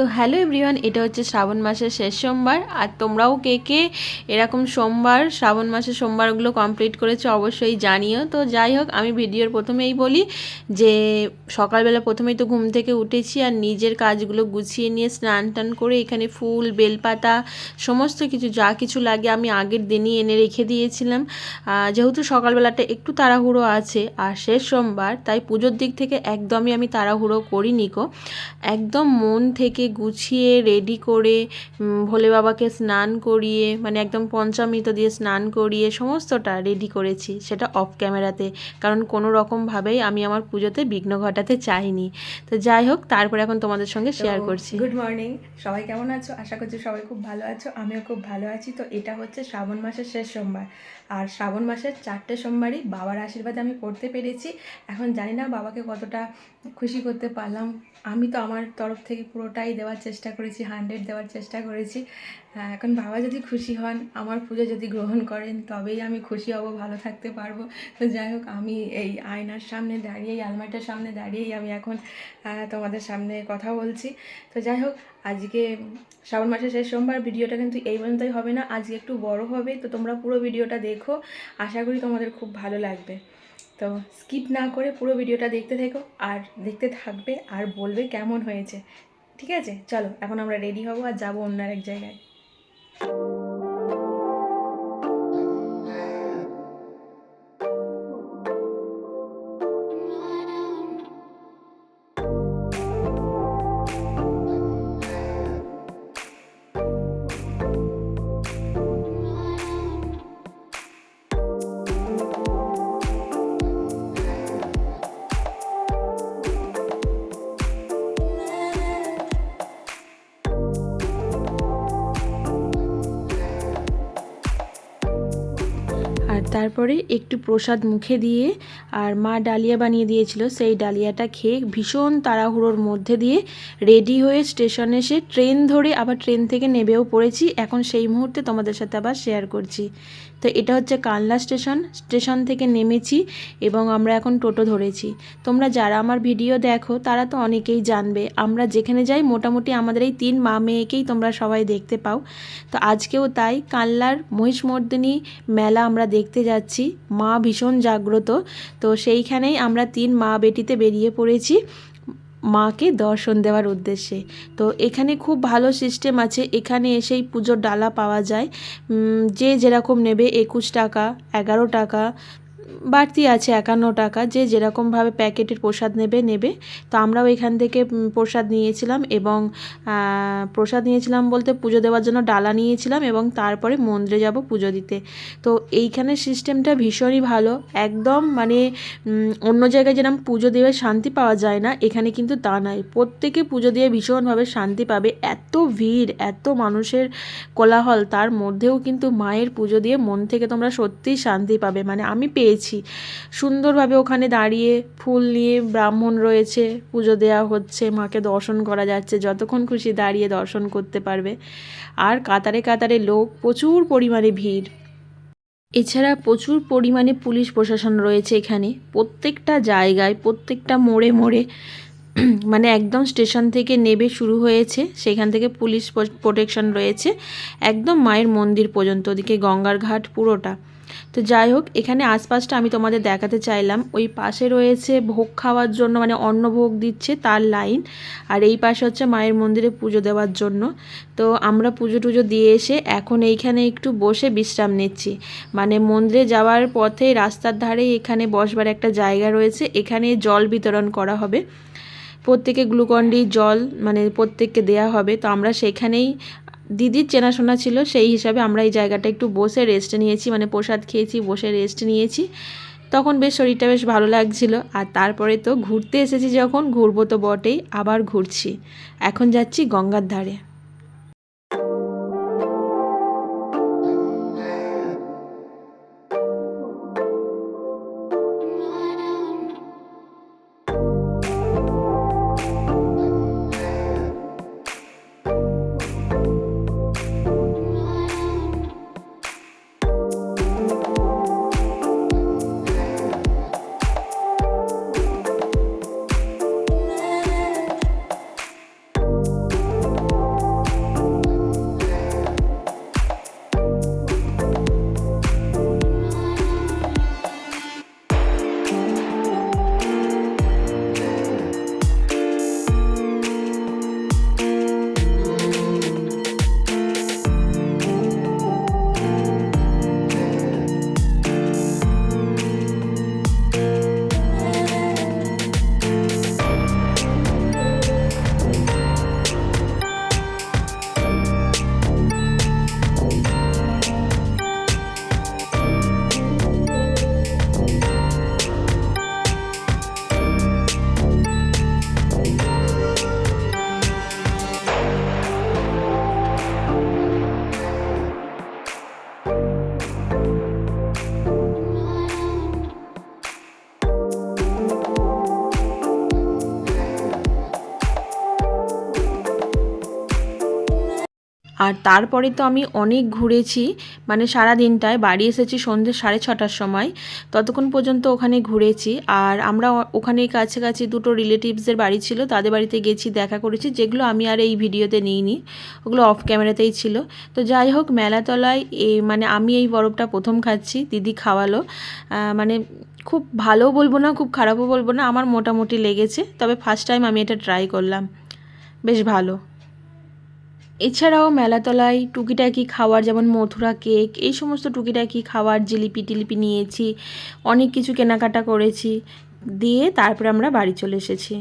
তো hello everyone, এটা হচ্ছে শ্রাবণ মাসের শেষ সোমবার। আর তোমরাও কে কে এরকম সোমবার, শ্রাবণ মাসের সোমবারগুলো কমপ্লিট করেছ অবশ্যই জানিও। তো যাই হোক, আমি ভিডিওর প্রথমেই বলি যে সকালবেলা প্রথমেই তো ঘুম থেকে উঠেছি আর নিজের কাজগুলো গুছিয়ে নিয়ে স্নান টান করে এখানে ফুল, বেলপাতা, সমস্ত কিছু, যা কিছু লাগে আমি আগের দিনই এনে রেখে দিয়েছিলাম। যেহেতু সকালবেলাটা একটু তাড়াহুড়ো আছে আর শেষ সোমবার, তাই পুজোর দিক থেকে একদমই আমি তাড়াহুড়ো করিনি কো একদম মন থেকে গুছিয়ে রেডি করে ভোলে বাবাকে স্নান করিয়ে মানে একদম পঞ্চামৃত দিয়ে স্নান করিয়ে সমস্তটা রেডি করেছি সেটা অফ ক্যামেরাতে কারণ কোনো রকমভাবেই আমি আমার পুজোতে বিঘ্ন ঘটাতে চাইনি। তো যাই হোক তারপরে এখন তোমাদের সঙ্গে শেয়ার করছি। গুড মর্নিং সবাই কেমন আছো? আশা করছি সবাই খুব ভালো আছো আমিও খুব ভালো আছি। তো এটা হচ্ছে শ্রাবণ মাসের শেষ সোমবার। আর শ্রাবণ মাসের চারটে সোমবারই বাবার আশীর্বাদ আমি করতে পেরেছি। এখন জানি না বাবাকে কতটা খুশি করতে পারলাম আমি তো আমার তরফ থেকে পুরোটাই দেওয়ার চেষ্টা করেছি হান্ড্রেড দেওয়ার চেষ্টা করেছি। এখন বাবা যদি খুশি হন, আমার পুজো যদি গ্রহণ করেন, তবেই আমি খুশি হব, ভালো থাকতে পারব। তো যাই হোক, আমি এই আয়নার সামনে দাঁড়িয়েই আলমারিটার সামনে দাঁড়িয়েই আমি এখন তোমাদের সামনে কথা বলছি। তো যাই হোক, আজকে শ্রাবণ মাসের শেষ সোমবার, ভিডিওটা কিন্তু এই পর্যন্তই হবে না। আজকে একটু বড় হবে, তো তোমরা পুরো ভিডিওটা দেখো। আশা করি তোমাদের খুব ভালো লাগবে। তো স্কিপ না করে পুরো ভিডিওটা দেখতে থেকো, আর দেখতে থাকবে, আর বলবে কেমন হয়েছে। ঠিক আছে? চলো, এখন আমরা রেডি হব আর যাব অন্য এক জায়গায়। তারপরে একটু প্রসাদ মুখে দিয়ে আর মা ডালিয়া বানিয়ে দিয়েছিল। সেই ডালিয়াটা খেয়ে ভীষণ তাড়াহুড়োর মধ্যে দিয়ে রেডি হয়ে স্টেশনে এসে ট্রেন ধরে আবার ট্রেন থেকে নেবেও পড়েছি। এখন সেই মুহূর্তে তোমাদের সাথে আবার শেয়ার করছি। তো এটা হচ্ছে কানলা স্টেশন। স্টেশন থেকে নেমেছি এবং আমরা এখন টোটো ধরেছি। তোমরা যারা আমার ভিডিও দেখো, তারা তো অনেকেই জানবে। আমরা যেখানে যাই, মোটামুটি আমাদের এই তিন মা মেয়েকেই তোমরা সবাই দেখতে পাও। তো আজকেও তাই কানলার মহিষমর্দিনী মেলা আমরা দেখতে যাচ্ছি। মা ভীষণ জাগ্রত। তো সেইখানেই আমরা তিন মা বেটিতে বেরিয়ে পড়েছি মাকে দর্শন দেওয়ার উদ্দেশ্যে। তো এখানে খুব ভালো সিস্টেম আছে। এখানে এসেই পুজোর ডালা পাওয়া যায়। যে যেরকম নেবে একুশ টাকা, এগারো টাকা বাড়তি আছে, একান্ন টাকা। যে যেরকমভাবে প্যাকেটের প্রসাদ নেবে নেবে। তো আমরাও এখান থেকে প্রসাদ নিয়েছিলাম এবং প্রসাদ নিয়েছিলাম বলতে পুজো দেওয়ার জন্য ডালা নিয়েছিলাম এবং তারপরে মন্দিরে যাব পুজো দিতে। তো এইখানের সিস্টেমটা ভীষণই ভালো। একদম মানে অন্য জায়গায় যেরকম পুজো দিয়ে শান্তি পাওয়া যায় না, এখানে কিন্তু তা নয় প্রত্যেকে পুজো দিয়ে ভীষণভাবে শান্তি পাবে। এত ভিড়, এত মানুষের কোলাহল, তার মধ্যেও কিন্তু মায়ের পুজো দিয়ে মন থেকে তোমরা সত্যিই শান্তি পাবে। মানে আমি পেয়েছি। সুন্দরভাবে ওখানে দাঁড়িয়ে ফুল নিয়ে ব্রাহ্মণ রয়েছে, পুজো দেওয়া হচ্ছে, মাকে দর্শন করা যাচ্ছে, যতক্ষণ খুশি দাঁড়িয়ে দর্শন করতে পারবে। আর কাতারে কাতারে লোক, প্রচুর পরিমাণে ভিড়। এছাড়া প্রচুর পরিমাণে পুলিশ প্রশাসন রয়েছে এখানে। প্রত্যেকটা জায়গায়, প্রত্যেকটা মোড়ে মোড়ে মানে একদম স্টেশন থেকে নেবে শুরু হয়েছে, সেখান থেকে পুলিশ প্রোটেকশন রয়েছে, একদম মায়ের মন্দির পর্যন্ত, ওদিকে গঙ্গার ঘাট পুরোটা। তো যাই হোক, এখানে আশপাশটা আমি তোমাদের দেখাতে চাইলাম। ওই পাশে রয়েছে ভোগ খাওয়ার জন্য মানে অন্ন ভোগ দিচ্ছে তার লাইন। আর এই পাশে হচ্ছে মায়ের মন্দিরে পুজো দেওয়ার জন্য। তো আমরা পুজো টুজো দিয়ে এসে এখন এইখানে একটু বসে বিশ্রাম নিচ্ছি। মানে মন্দিরে যাওয়ার পথে রাস্তার ধারে এখানে বসবার একটা জায়গা রয়েছে। এখানে জল বিতরণ করা হবে। প্রত্যেকে গ্লুকন্ডি জল মানে প্রত্যেককে দেয়া হবে। তো আমরা সেখানেই দিদির চেনাশোনা ছিল, সেই হিসাবে আমরা এই জায়গাটা একটু বসে রেস্ট নিয়েছি মানে প্রসাদ খেয়েছি, বসে রেস্ট নিয়েছি। তখন বেশ শরীরটা বেশ ভালো লাগছিল। আর তারপরে তো ঘুরতে এসেছি যখন, ঘুরবো তো বটেই, আবার ঘুরছি। এখন যাচ্ছি গঙ্গার ধারে। আর তারপরে তো আমি অনেক ঘুরেছি মানে সারা দিনটায় বাড়ি এসেছি সন্ধ্যে সাড়ে ছটার সময়, ততক্ষণ পর্যন্ত ওখানে ঘুরেছি। আর আমরা ওখানে কাছাকাছি দুটো রিলেটিভসদের বাড়ি ছিল, তাদের বাড়িতে গেছি, দেখা করেছি, যেগুলো আমি আর এই ভিডিওতে নিইনি, ওগুলো অফ ক্যামেরাতেই ছিল। তো যাই হোক, মেলাতলায় এ মানে আমি এই বরফটা প্রথম খাচ্ছি, দিদি খাওয়ালো। মানে খুব ভালো বলব না, খুব খারাপও বলব না, আমার মোটামুটি লেগেছে, তবে ফার্স্ট টাইম আমি এটা ট্রাই করলাম। বেশ ভালো। এছাড়াও মেলাতলায় টুকিটাকি খাওয়ার, যেমন মথুরা কেক, এই সমস্ত টুকিটাকি খাওয়ার, জিলিপি টিলিপি নিয়েছি, অনেক কিছু কেনাকাটা করেছি, দিয়ে তারপরে আমরা বাড়ি চলে এসেছি।